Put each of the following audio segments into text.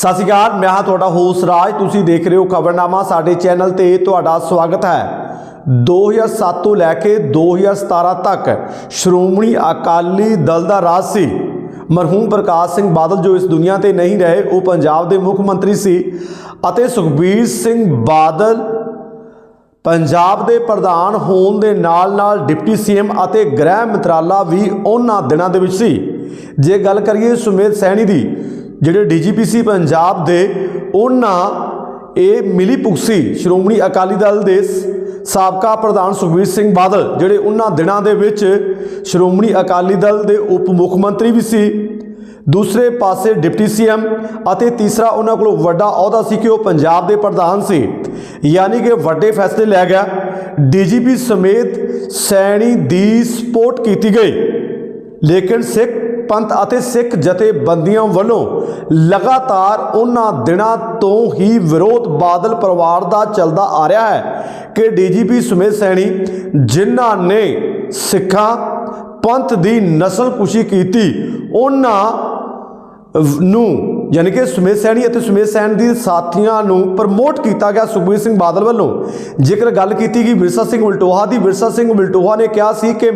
ਸਤਿ ਸ਼੍ਰੀ ਅਕਾਲ, ਮੈਂ ਹਾਂ ਤੁਹਾਡਾ ਹੋਸ ਰਾਜ। ਤੁਸੀਂ ਦੇਖ ਰਹੇ ਹੋ ਖਬਰਨਾਮਾ, ਸਾਡੇ ਚੈਨਲ ਤੇ ਤੁਹਾਡਾ ਸਵਾਗਤ ਹੈ। 2007 ਤੋਂ ਲੈ ਕੇ 2017 ਤੱਕ ਸ਼੍ਰੋਮਣੀ ਅਕਾਲੀ ਦਲ ਦਾ ਰਾਜ ਸੀ। ਮਰਹੂਮ ਪ੍ਰਕਾਸ਼ ਸਿੰਘ ਬਾਦਲ ਜੋ ਇਸ ਦੁਨੀਆ ਤੇ ਨਹੀਂ ਰਹੇ, ਉਹ ਪੰਜਾਬ ਦੇ ਮੁੱਖ ਮੰਤਰੀ ਸੀ ਅਤੇ ਸੁਖਬੀਰ ਸਿੰਘ ਬਾਦਲ ਪੰਜਾਬ ਦੇ ਪ੍ਰਧਾਨ ਹੋਣ ਦੇ ਨਾਲ-ਨਾਲ ਡਿਪਟੀ ਸੀਐਮ ਅਤੇ ਗ੍ਰਹਿ ਮੰਤਰਾਲਾ ਵੀ ਉਹਨਾਂ ਦਿਨਾਂ ਦੇ ਵਿੱਚ ਸੀ। ਜੇ ਗੱਲ ਕਰੀਏ ਸੁਮੇਧ ਸੈਣੀ ਦੀ ਜਿਹੜੇ ਡੀਜੀਪੀ ਸੀ ਪੰਜਾਬ ਦੇ, ਉਹਨਾਂ ਇਹ ਮਿਲੀ ਭੁਗਸੀ ਸ਼੍ਰੋਮਣੀ ਅਕਾਲੀ ਦਲ ਦੇ ਸਾਬਕਾ ਪ੍ਰਧਾਨ ਸੁਖਬੀਰ ਸਿੰਘ ਬਾਦਲ, ਜਿਹੜੇ ਉਹਨਾਂ ਦਿਨਾਂ ਦੇ ਵਿੱਚ ਸ਼੍ਰੋਮਣੀ ਅਕਾਲੀ ਦਲ ਦੇ ਉਪ ਮੁੱਖ ਮੰਤਰੀ ਵੀ ਸੀ। ਦੂਸਰੇ ਪਾਸੇ ਡਿਪਟੀ ਸੀਐਮ ਅਤੇ ਤੀਸਰਾ ਉਹਨਾਂ ਕੋਲ ਵੱਡਾ ਅਹੁਦਾ ਸੀ ਕਿ ਉਹ ਪੰਜਾਬ ਦੇ ਪ੍ਰਧਾਨ ਸੀ। ਯਾਨੀ ਕਿ ਵੱਡੇ ਫੈਸਲੇ ਲੈ ਗਿਆ। ਡੀਜੀਪੀ ਸਮੇਤ ਸੈਣੀ ਦੀ ਸਪੋਰਟ ਕੀਤੀ ਗਈ। ਲੇਕਿਨ ਸਿੱਖ ਪੰਥ ਅਤੇ ਸਿੱਖ ਜਥੇਬੰਦੀਆਂ ਵੱਲੋਂ ਲਗਾਤਾਰ ਉਹਨਾਂ ਦਿਨਾਂ ਤੋਂ ਹੀ ਵਿਰੋਧ ਬਾਦਲ ਪਰਿਵਾਰ ਦਾ ਚੱਲਦਾ ਆ ਰਿਹਾ ਹੈ ਕਿ ਡੀਜੀਪੀ ਸੁਮੇਧ ਸੈਣੀ ਜਿਨ੍ਹਾਂ ਨੇ ਸਿੱਖਾਂ, ਪੰਥ ਦੀ ਨਸਲਕੁਸ਼ੀ ਕੀਤੀ, ਉਹਨਾਂ ਨੂੰ ਯਾਨੀ ਕਿ ਸੁਮੇਧ ਸੈਣੀ ਅਤੇ ਸੁਮੇਧ ਸੈਣ ਦੀ ਸਾਥੀਆਂ ਨੂੰ ਪ੍ਰਮੋਟ ਕੀਤਾ ਗਿਆ ਸੁਖਬੀਰ ਸਿੰਘ ਬਾਦਲ ਵੱਲੋਂ। ਜੇਕਰ ਗੱਲ ਕੀਤੀ ਗਈ ਵਿਰਸਾ ਸਿੰਘ ਵਲਟੋਹਾ ਦੀ ਵਿਰਸਾ ਸਿੰਘ ਵਲਟੋਹਾ ਨੇ ਕਿਹਾ ਸੀ ਕਿ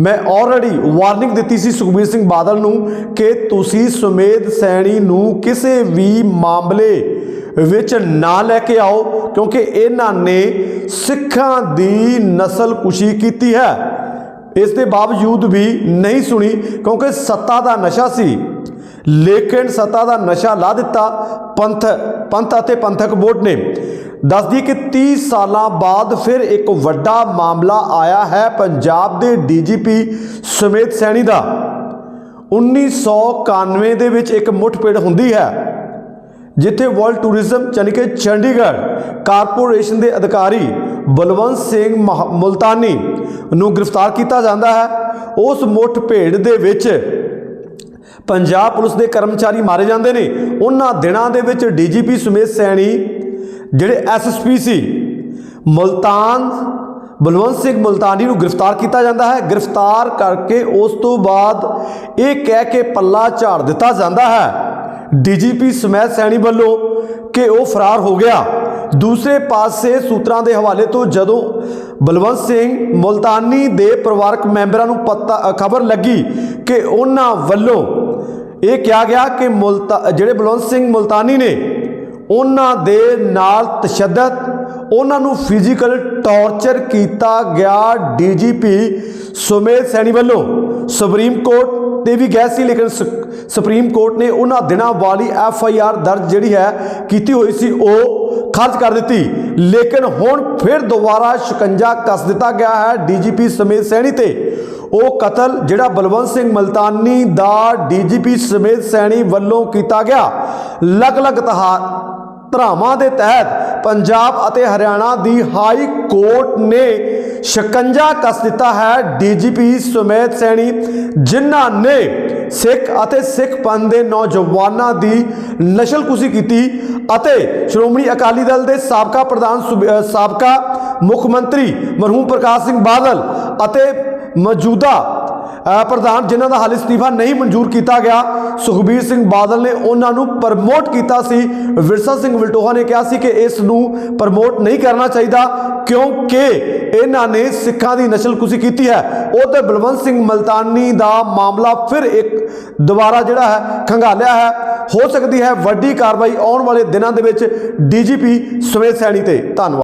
ਮੈਂ ਆਲਰੇਡੀ ਵਾਰਨਿੰਗ ਦਿੱਤੀ ਸੀ ਸੁਖਬੀਰ ਸਿੰਘ ਬਾਦਲ ਨੂੰ ਕਿ ਤੁਸੀਂ ਸੁਮੇਧ ਸੈਣੀ ਨੂੰ ਕਿਸੇ ਵੀ ਮਾਮਲੇ ਵਿੱਚ ਨਾ ਲੈ ਕੇ ਆਓ, ਕਿਉਂਕਿ ਇਹਨਾਂ ਨੇ ਸਿੱਖਾਂ ਦੀ ਨਸਲਕੁਸ਼ੀ ਕੀਤੀ ਹੈ। ਇਸ ਦੇ ਬਾਵਜੂਦ ਵੀ ਨਹੀਂ ਸੁਣੀ, ਕਿਉਂਕਿ ਸੱਤਾ ਦਾ ਨਸ਼ਾ ਸੀ। ਲੇਕਿਨ ਸੱਤਾ ਦਾ ਨਸ਼ਾ ਲਾ ਦਿੱਤਾ ਪੰਥ ਪੰਥ ਅਤੇ ਪੰਥਕ ਬੋਰਡ ਨੇ। ਦੱਸਦੀ ਕਿ 30 ਸਾਲਾਂ ਬਾਅਦ ਫਿਰ ਇੱਕ ਵੱਡਾ ਮਾਮਲਾ ਆਇਆ ਹੈ ਪੰਜਾਬ ਦੇ ਡੀਜੀਪੀ ਸੁਮੇਤ ਸੈਣੀ ਦਾ। 1991 ਦੇ ਵਿੱਚ ਇੱਕ ਮੁੱਠਭੇੜ ਹੁੰਦੀ ਹੈ, ਜਿੱਥੇ ਵਰਲਡ ਟੂਰਿਜ਼ਮ ਯਾਨੀ ਕਿ ਚੰਡੀਗੜ੍ਹ ਕਾਰਪੋਰੇਸ਼ਨ ਦੇ ਅਧਿਕਾਰੀ ਬਲਵੰਤ ਸਿੰਘ ਮਹ- ਮੁਲਤਾਨੀ ਨੂੰ ਗ੍ਰਿਫਤਾਰ ਕੀਤਾ ਜਾਂਦਾ ਹੈ। ਉਸ ਮੁੱਠ ਭੇੜ ਦੇ ਵਿੱਚ ਪੰਜਾਬ ਪੁਲਿਸ ਦੇ ਕਰਮਚਾਰੀ ਮਾਰੇ ਜਾਂਦੇ ਨੇ। ਉਹਨਾਂ ਦਿਨਾਂ ਦੇ ਵਿੱਚ ਡੀਜੀਪੀ ਸੁਮੇਧ ਸੈਣੀ, ਜਿਹੜੇ ਐਸਐਸਪੀ ਸੀ, ਮੁਲਤਾਨ, ਬਲਵੰਤ ਸਿੰਘ ਮੁਲਤਾਨੀ ਨੂੰ ਗ੍ਰਿਫਤਾਰ ਕੀਤਾ ਜਾਂਦਾ ਹੈ। ਗ੍ਰਿਫਤਾਰ ਕਰਕੇ ਉਸ ਤੋਂ ਬਾਅਦ ਇਹ ਕਹਿ ਕੇ ਪੱਲਾ ਝਾੜ ਦਿੱਤਾ ਜਾਂਦਾ ਹੈ। ਡੀਜੀਪੀ ਸਮੈਦ ਸੈਣੀ ਵੱਲੋਂ ਕਿ ਉਹ ਫਰਾਰ ਹੋ ਗਿਆ। ਦੂਸਰੇ ਪਾਸੇ ਸੂਤਰਾਂ ਦੇ ਹਵਾਲੇ ਤੋਂ ਜਦੋਂ ਬਲਵੰਤ ਸਿੰਘ ਮੁਲਤਾਨੀ ਦੇ ਪਰਿਵਾਰਕ ਮੈਂਬਰਾਂ ਨੂੰ ਪਤਾ ਖਬਰ ਲੱਗੀ ਕਿ ਉਹਨਾਂ ਵੱਲੋਂ ਇਹ ਕਿਹਾ ਗਿਆ ਕਿ ਮੁਲਤਾ, ਜਿਹੜੇ ਬਲਵੰਤ ਸਿੰਘ ਮੁਲਤਾਨੀ ਨੇ, ਉਹਨਾਂ ਦੇ ਨਾਲ ਤਸ਼ੱਦਦ, ਉਹਨਾਂ ਨੂੰ ਫਿਜ਼ੀਕਲ ਟੌਰਚਰ ਕੀਤਾ ਗਿਆ ਡੀਜੀਪੀ ਸੁਮੇਧ ਸੈਣੀ ਵੱਲੋਂ। ਸੁਪਰੀਮ ਕੋਰਟ ਤੇ ਵੀ ਗਏ ਸੀ, ਲੇਕਿਨ ਸ- ਸੁਪਰੀਮ ਕੋਰਟ ਨੇ ਉਹਨਾਂ ਦਿਨਾਂ ਵਾਲੀ ਐਫ ਆਈ ਆਰ ਦਰਜ ਜਿਹੜੀ ਹੈ ਕੀਤੀ ਹੋਈ ਸੀ, ਉਹ ਖਾਰਜ ਕਰ ਦਿੱਤੀ। ਲੇਕਿਨ ਹੁਣ ਫਿਰ ਦੁਬਾਰਾ ਸ਼ਿਕੰਜਾ ਕੱਸ ਦਿੱਤਾ ਗਿਆ ਹੈ ਡੀਜੀਪੀ ਸੁਮੇਧ ਸੈਣੀ ਤੇ। ਉਹ ਕਤਲ ਜਿਹੜਾ ਬਲਵੰਤ ਸਿੰਘ ਮਲਤਾਨੀ ਦਾ ਡੀਜੀਪੀ ਸਮੇਤ ਸੈਣੀ ਵੱਲੋਂ ਕੀਤਾ ਗਿਆ। ਅਲੱਗ-ਅਲੱਗ ਤਹਾ ਧਰਾਵਾਂ ਦੇ ਤਹਿਤ ਪੰਜਾਬ ਅਤੇ ਹਰਿਆਣਾ ਦੀ ਹਾਈ ਕੋਰਟ ਨੇ ਸ਼ਿਕੰਜਾ ਕੱਸ ਦਿੱਤਾ ਹੈ ਡੀਜੀਪੀ ਸੁਮੇਧ ਸੈਣੀ, ਜਿਨ੍ਹਾਂ ਨੇ ਸਿੱਖ ਅਤੇ ਸਿੱਖ ਪੰਥ ਦੇ ਨੌਜਵਾਨਾਂ ਦੀ ਨਸ਼ਲਕੁਸ਼ੀ ਕੀਤੀ ਅਤੇ ਸ਼੍ਰੋਮਣੀ ਅਕਾਲੀ ਦਲ ਦੇ ਸਾਬਕਾ ਪ੍ਰਧਾਨ ਸੁਬ- ਸਾਬਕਾ ਮੁੱਖ ਮੰਤਰੀ ਮਰਹੂਮ ਪ੍ਰਕਾਸ਼ ਸਿੰਘ ਬਾਦਲ ਅਤੇ ਮੌਜੂਦਾ ਪ੍ਰਧਾਨ ਜਿਨ੍ਹਾਂ ਦਾ ਹਾਲ ਅਸਤੀਫਾ ਨਹੀਂ ਮਨਜ਼ੂਰ ਕੀਤਾ ਗਿਆ, ਸੁਖਬੀਰ ਸਿੰਘ ਬਾਦਲ ਨੇ ਉਹਨਾਂ ਨੂੰ ਪ੍ਰਮੋਟ ਕੀਤਾ ਸੀ। ਵਿਰਸਾ ਸਿੰਘ ਵਲਟੋਹਾ ਨੇ ਕਿਹਾ ਸੀ ਕਿ ਇਸ ਨੂੰ ਪ੍ਰਮੋਟ ਨਹੀਂ ਕਰਨਾ ਚਾਹੀਦਾ, ਕਿਉਂਕਿ ਇਹਨਾਂ ਨੇ ਸਿੱਖਾਂ ਦੀ ਨਸਲਕੁਸ਼ੀ ਕੀਤੀ ਹੈ। ਉਹ ਤੇ ਬਲਵੰਤ ਸਿੰਘ ਮਲਤਾਨੀ ਦਾ ਮਾਮਲਾ ਫਿਰ ਇੱਕ ਦੁਬਾਰਾ ਜਿਹੜਾ ਹੈ, ਖੰਗਾਲਿਆ ਹੈ। ਹੋ ਸਕਦੀ ਹੈ ਵੱਡੀ ਕਾਰਵਾਈ ਆਉਣ ਵਾਲੇ ਦਿਨਾਂ ਦੇ ਵਿੱਚ ਡੀਜੀਪੀ ਸੁਮੇਧ ਸੈਣੀ ਤੇ। ਧੰਨਵਾਦ।